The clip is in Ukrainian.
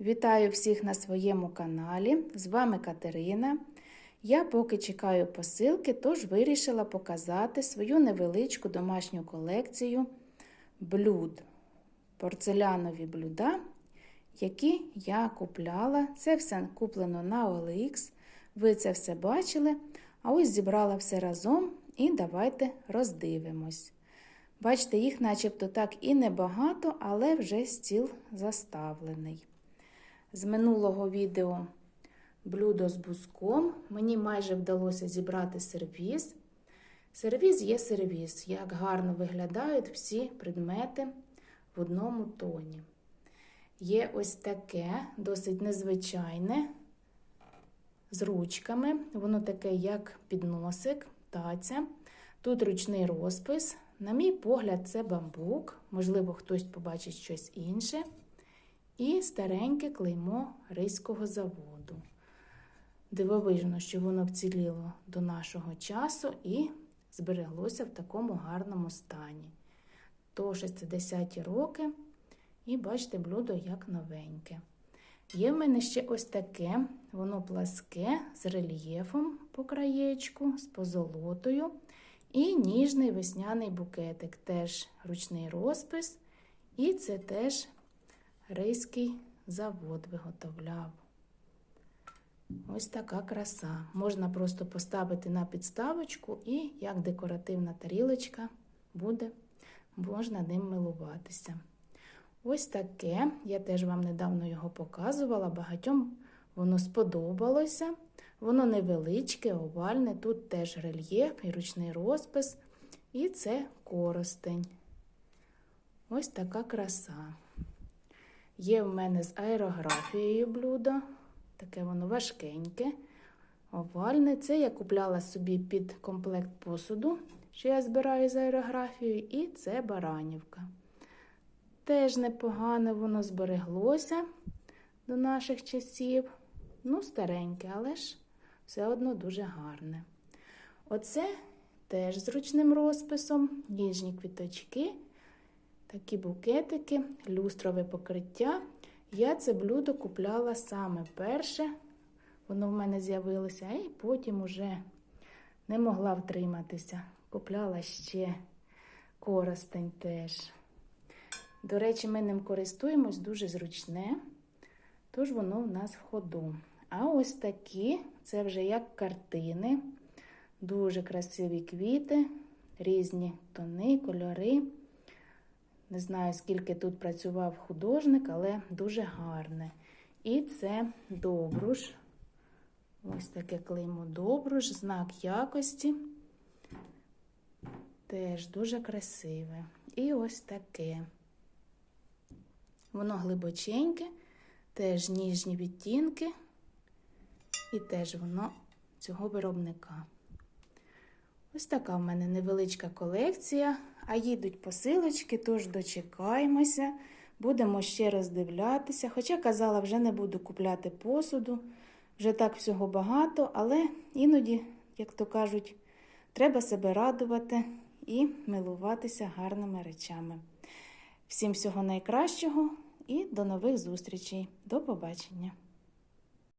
Вітаю всіх на своєму каналі. З вами Катерина. Я поки чекаю посилки, тож вирішила показати свою невеличку домашню колекцію блюд, порцелянові блюда, які я купляла. Це все куплено на OLX. Ви це все бачили. А ось зібрала все разом і давайте роздивимось. Бачите, їх начебто так і небагато, але вже стіл заставлений. З минулого відео блюдо з буском мені майже вдалося зібрати сервіз. Сервіз є сервіз, як гарно виглядають всі предмети в одному тоні. Є ось таке, досить незвичайне, з ручками. Воно таке, як підносик, таця. Тут ручний розпис. На мій погляд, це бамбук, можливо, хтось побачить щось інше. І стареньке клеймо Ризького заводу. Дивовижно, що воно вціліло до нашого часу і збереглося в такому гарному стані. То 60-ті роки, і бачите, блюдо як новеньке. Є в мене ще ось таке, воно пласке з рельєфом по краєчку, з позолотою. І ніжний весняний букетик, теж ручний розпис. І це теж Ризький завод виготовляв. Ось така краса. Можна просто поставити на підставочку і, як декоративна тарілочка, буде, можна ним милуватися. Ось таке. Я теж вам недавно його показувала. Багатьом воно сподобалося. Воно невеличке, овальне, тут теж рельєф і ручний розпис. І це коростень. Ось така краса. Є в мене з аерографією блюдо. Таке воно важкеньке, овальне. Це я купляла собі під комплект посуду, що я збираю з аерографією, і це баранівка. Теж непогане воно збереглося до наших часів. Ну, стареньке, але ж все одно дуже гарне. Оце теж з ручним розписом, ніжні квіточки. Такі букетики, люстрове покриття. Я це блюдо купляла саме перше. Воно в мене з'явилося, і потім уже не могла втриматися. Купляла ще коростень теж. До речі, ми ним користуємось дуже зручне, тож воно в нас в ходу. А ось такі це вже як картини, дуже красиві квіти, різні тони, кольори. Не знаю, скільки тут працював художник, але дуже гарне. І це добруш. Ось таке клеймо добруш, знак якості. Теж дуже красиве. І ось таке. Воно глибоченьке, теж ніжні відтінки, і теж воно цього виробника. Ось така в мене невеличка колекція. А їдуть посилочки, тож дочекаємося, будемо ще роздивлятися. Хоча казала, вже не буду купляти посуду, вже так всього багато, але іноді, як то кажуть, треба себе радувати і милуватися гарними речами. Всім всього найкращого і до нових зустрічей. До побачення!